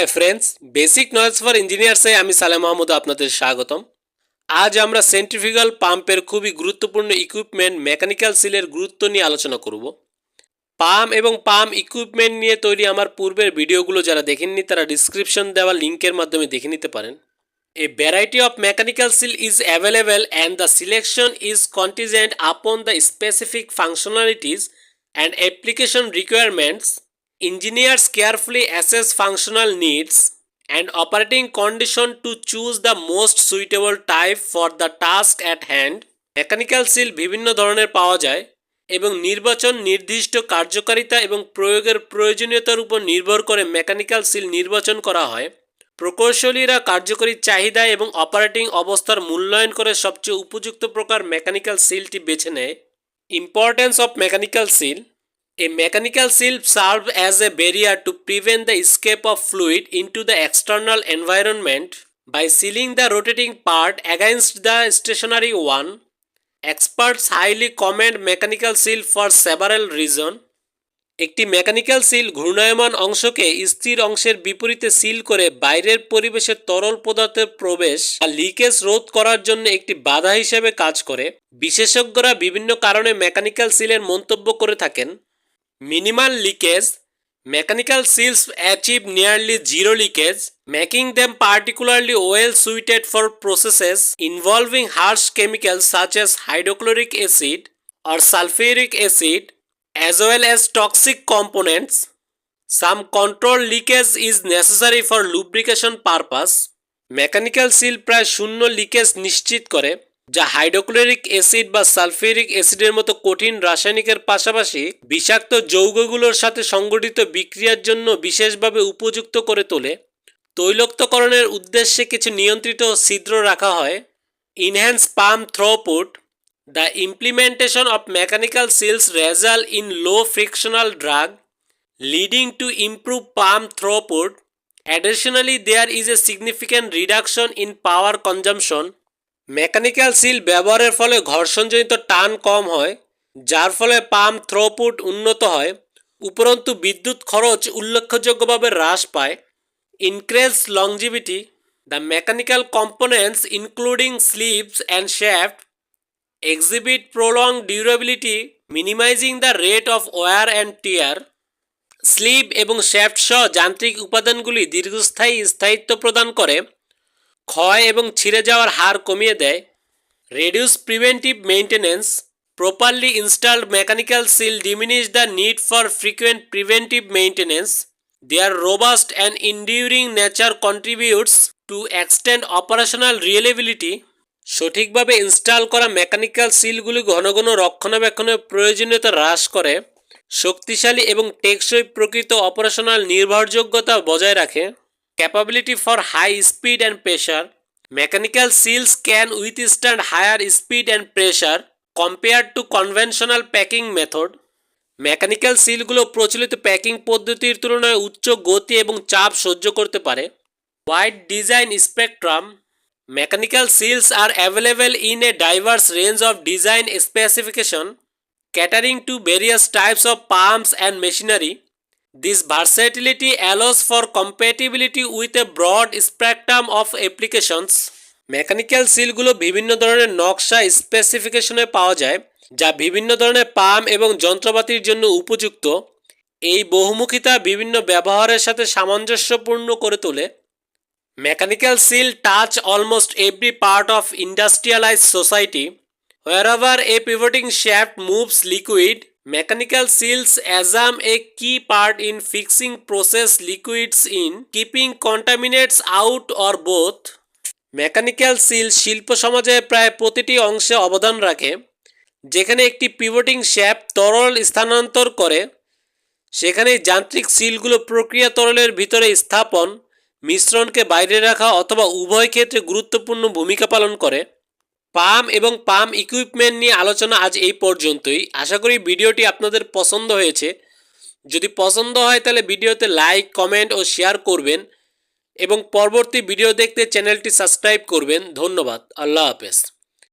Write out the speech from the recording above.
Hi friends basic knowledge for ইঞ্জিনিয়ার্সে আমি সালেম মাহমুদ আপনাদের স্বাগতম। আজ আমরা সেন্ট্রিফিক্যাল পাম্পের খুবই গুরুত্বপূর্ণ ইকুইপমেন্ট মেকানিক্যাল সিলের গুরুত্ব নিয়ে আলোচনা করব। পাম্প এবং পাম্প ইকুইপমেন্ট নিয়ে তৈরি আমার পূর্বের ভিডিওগুলো যারা দেখেননি, তারা ডিসক্রিপশন দেওয়া লিঙ্কের মাধ্যমে দেখে নিতে পারেন। A variety of mechanical seal is available and the selection is contingent upon the specific functionalities and application requirements. Engineers carefully assess functional needs and operating condition to choose the most suitable type for the task at hand. Mechanical seal বিভিন্ন ধরনের পাওয়া যায় এবং নির্বাচন নির্দিষ্ট কার্যকারিতা এবং প্রয়োগের প্রয়োজনীয়তার উপর নির্ভর করে মেকানিক্যাল সিল নির্বাচন করা হয় প্রকৌশলীরা কার্যকরী চাহিদা এবং অপারেটিং অবস্থার মূল্যায়ন করে সবচেয়ে উপযুক্ত প্রকার মেকানিক্যাল সিলটি বেছে নেয় importance of mechanical seal a mechanical seal serve as a barrier to prevent the escape of fluid into the external environment by sealing the rotating part against the stationary one. Experts highly commend mechanical seal for several reasons. একটি mechanical seal ঘূর্ণায়মান অংশকে স্থির অংশের বিপরীতে seal করে বাইরের পরিবেশে তরল পদার্থের প্রবেশ বা লিকেজ রোধ করার জন্য একটি বাধা হিসেবে কাজ করে বিশেষজ্ঞরা বিভিন্ন কারণে মেকানিক্যাল সিলের মন্তব্য করে থাকেন minimal leakage mechanical seals achieve nearly zero leakage making them particularly well suited for processes involving harsh chemicals such as hydrochloric acid or sulfuric acid, as well as toxic components. Some control leakage is necessary for lubrication purpose. Mechanical seal প্রায় শূন্য leakage নিশ্চিত করে যা hydrochloric acid বা sulphuric অ্যাসিডের মতো কঠিন রাসায়নিকের পাশাপাশি বিষাক্ত যৌগগুলোর সাথে সংগঠিত বিক্রিয়ার জন্য বিশেষভাবে উপযুক্ত করে তোলে। তৈলক্তকরণের উদ্দেশ্যে কিছু নিয়ন্ত্রিত ছিদ্র রাখা হয়। Enhance pump throughput the implementation of mechanical seals result in low frictional drag leading to improve pump throughput additionally there is a significant reduction in power consumption mechanical seal ব্যবহারের ফলে ঘর্ষণজনিত টান কম হয়, যার ফলে পাম্প থ্রোপুট উন্নত হয়, উপরন্তু বিদ্যুৎ খরচ উল্লেখযোগ্যভাবে হ্রাস পায়। Increase longevity, the mechanical components including slips and shaft, exhibit prolonged durability minimising the rate of wear and tear. Slip এবং শ্যাফট সহ যান্ত্রিক উপাদানগুলি দীর্ঘস্থায়ী স্থায়িত্ব প্রদান করে। ক্ষয় এবং ছিঁড়ে যাওয়ার হার কমিয়ে দেয়। Reduce preventive maintenance properly installed mechanical seal diminish the need for frequent preventive maintenance their robust and enduring nature contributes to extend operational reliability সঠিকভাবে ইনস্টল করা মেকানিক্যাল সিলগুলি ঘন ঘন রক্ষণাবেক্ষণের প্রয়োজনীয়তা হ্রাস করে, শক্তিশালী এবং টেকসই প্রকৃত অপারেশনাল নির্ভরযোগ্যতা বজায় রাখে। Capability for high speed and pressure mechanical seals can withstand higher speed and pressure compare to conventional packing method mechanical সিলগুলো প্রচলিত প্যাকিং পদ্ধতির তুলনায় উচ্চ গতি এবং চাপ সহ্য করতে পারে। Wide design spectrum Mechanical seals are available in a diverse range of design specification, catering to various types of pumps and machinery. This versatility allows for compatibility with a broad spectrum of applications. Mechanical সিলগুলো বিভিন্ন ধরনের নকশা স্পেসিফিকেশনে পাওয়া যায় যা বিভিন্ন ধরনের pump এবং যন্ত্রপাতির জন্য উপযুক্ত এই বহুমুখিতা বিভিন্ন ব্যবহারের সাথে সামঞ্জস্যপূর্ণ করে তোলে Mechanical seal touch almost every part of industrialized society. Wherever a pivoting shaft moves liquid, mechanical seals assume a key part in fixing process liquids in, keeping contaminants out or both. Mechanical seal শিল্প সমাজে প্রায় প্রতিটি অংশে অবদান রাখে যেখানে একটি পিভটিং shaft তরল স্থানান্তর করে সেখানে যান্ত্রিক সিলগুলো প্রক্রিয়া তরলের ভিতরে স্থাপন মিশ্রণকে বাইরে রাখা অথবা উভয় ক্ষেত্রে গুরুত্বপূর্ণ ভূমিকা পালন করে পাম এবং পাম ইকুইপমেন্ট নিয়ে আলোচনা আজ এই পর্যন্তই। আশা করি ভিডিওটি আপনাদের পছন্দ হয়েছে। যদি পছন্দ হয় তাহলে ভিডিওতে লাইক কমেন্ট ও শেয়ার করবেন এবং পরবর্তী ভিডিও দেখতে চ্যানেলটি সাবস্ক্রাইব করবেন। ধন্যবাদ। আল্লাহ হাফেজ।